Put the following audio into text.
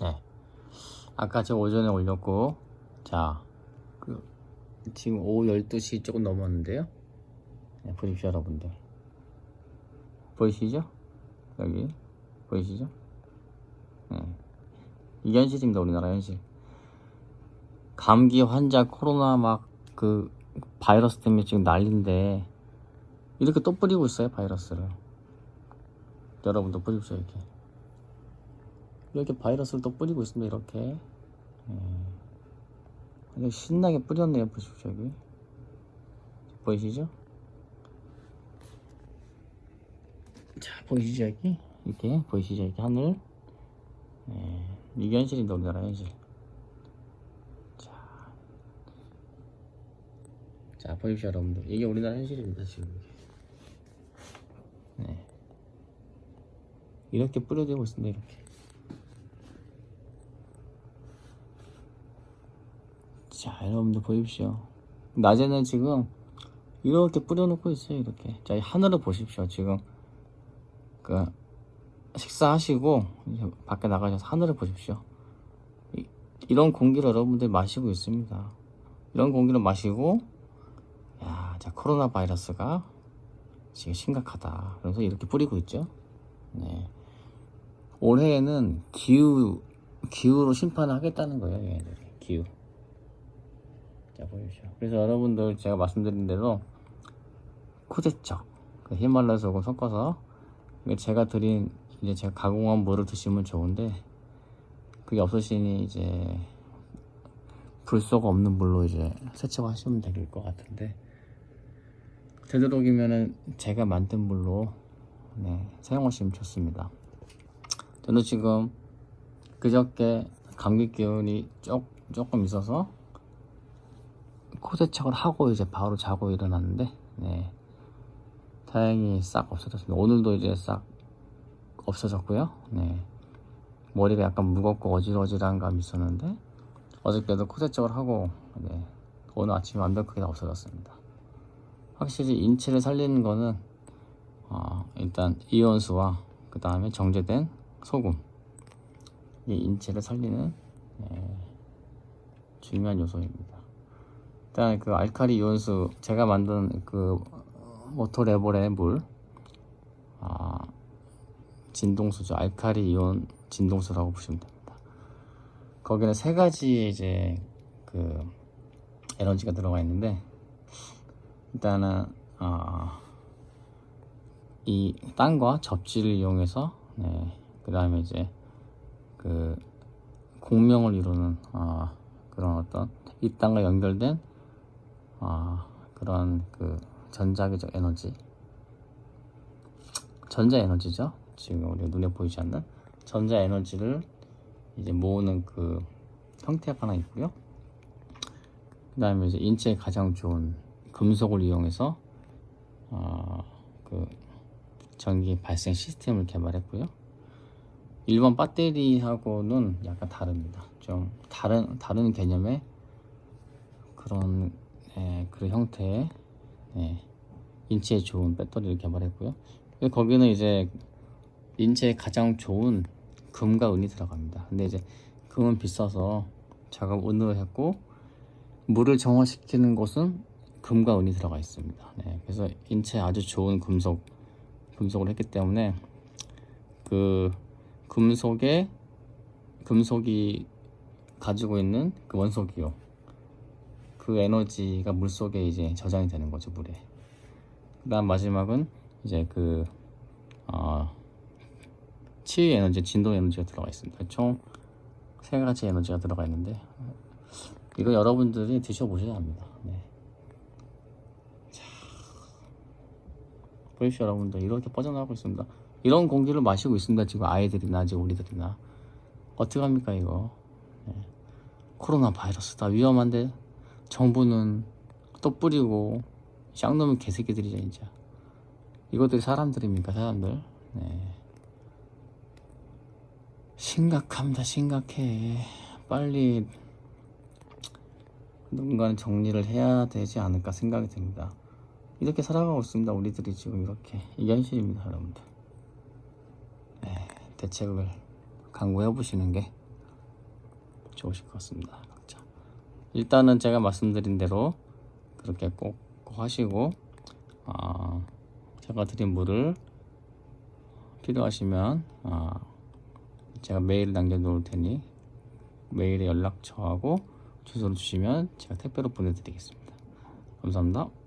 네. 아까 제가 오전에 올렸고, 자, 그, 지금 오후 12시 조금 넘었는데요. 네, 보십시오, 여러분들. 보이시죠? 여기. 보이시죠? 네. 이게 현실입니다, 우리나라 현실. 감기 환자, 코로나 막 그 바이러스 때문에 지금 난리인데, 이렇게 또 뿌리고 있어요, 바이러스를. 여러분도 뿌리십시오, 이렇게. 이렇게 바이러스를 또 뿌리고 있습니다, 이렇게. 예. 신나게 뿌렸네요, 보십시오, 여기. 보이시죠? 자, 보이시죠, 여기? 이렇게, 보이시죠, 이렇게 하늘. 예. 이게 현실입니다, 우리나라 현실. 자. 자, 보십시오, 여러분들. 이게 우리나라 현실입니다, 지금. 네. 이렇게 뿌려지고 있습니다, 이렇게. 자, 여러분들 보십시오. 낮에는 지금 이렇게 뿌려놓고 있어요, 이렇게. 자, 이 하늘을 보십시오, 지금. 그, 식사하시고, 밖에 나가셔서 하늘을 보십시오. 이, 이런 공기를 여러분들 마시고 있습니다. 이런 공기를 마시고, 야, 자, 코로나 바이러스가 지금 심각하다. 그래서 이렇게 뿌리고 있죠. 네. 올해에는 기후, 기후로 심판을 하겠다는 거예요, 얘네들이. 기후. 자, 보십시오. 그래서 여러분들 제가 말씀드린 대로 코제척, 그 히말라야 소금 섞어서 제가 드린 이제 제가 가공한 물을 드시면 좋은데 그게 없으시니 이제 불소가 없는 물로 이제 세척하시면 될 것 같은데 되도록이면은 제가 만든 물로 네, 사용하시면 좋습니다. 저는 지금 그저께 감기 기운이 조, 조금 있어서 코 세척을 하고 이제 바로 자고 일어났는데 네. 다행히 싹 없어졌습니다. 오늘도 이제 싹 없어졌고요. 네. 머리가 약간 무겁고 어질어질한 감이 있었는데 어저께도 코 세척을 하고 네. 오늘 아침에 완벽하게 다 없어졌습니다. 확실히 인체를 살리는 거는 어, 일단 이온수와 그 다음에 정제된 소금 이 인체를 살리는 네, 중요한 요소입니다. 일단 그 알카리 이온수 제가 만든 그 모토레볼의 물 아, 진동수죠. 알카리 이온 진동수라고 보시면 됩니다. 거기는 세 가지 이제 그 에너지가 들어가 있는데 일단은 어, 이 땅과 접지를 이용해서 네, 그 다음에 이제 그 공명을 이루는 어, 그런 어떤 이 땅과 연결된 어, 그런 그 전자기적 에너지. 전자 에너지죠? 지금 우리 눈에 보이지 않는? 전자 에너지를 이제 모으는 그 형태가 하나 있고요. 그 다음에 이제 인체에 가장 좋은 금속을 이용해서 어, 그 전기 발생 시스템을 개발했고요. 일반 배터리하고는 약간 다릅니다. 좀 다른 다른 개념의 그런 예, 그런 형태의 예, 인체에 좋은 배터리를 개발했고요. 거기는 이제 인체에 가장 좋은 금과 은이 들어갑니다. 근데 이제 금은 비싸서 작업 은으로 했고 물을 정화시키는 곳은 금과 은이 들어가 있습니다. 네, 그래서 인체에 아주 좋은 금속 금속을 했기 때문에 그 금속에 금속이 가지고 있는 그 원소기호 그 에너지가 물 속에 이제 저장이 되는 거죠 물에. 그다음 마지막은 이제 그 어, 치유 에너지, 진동 에너지가 들어가 있습니다. 총 세 가지 에너지가 들어가 있는데 이거 여러분들이 드셔보셔야 합니다. 네. 자, 보십시오 여러분들 이렇게 뻗어나가고 있습니다. 이런 공기를 마시고 있습니다. 지금 아이들이나 지금 우리들이나 어떻게 합니까 이거? 네. 코로나 바이러스다 위험한데 정부는 또 뿌리고 쌍놈의 개새끼들이죠 진짜. 이것들이 사람들입니까 사람들? 네. 심각합니다 심각해. 빨리 누군가는 정리를 해야 되지 않을까 생각이 듭니다. 이렇게 살아가고 있습니다 우리들이 지금 이렇게. 이게 현실입니다 여러분들. 네, 대책을 강구해 보시는 게 좋으실 것 같습니다. 일단은 제가 말씀드린 대로 그렇게 꼭, 꼭 하시고 아, 제가 드린 물을 필요하시면 아, 제가 메일 남겨 놓을 테니 메일에 연락처하고 주소를 주시면 제가 택배로 보내드리겠습니다. 감사합니다.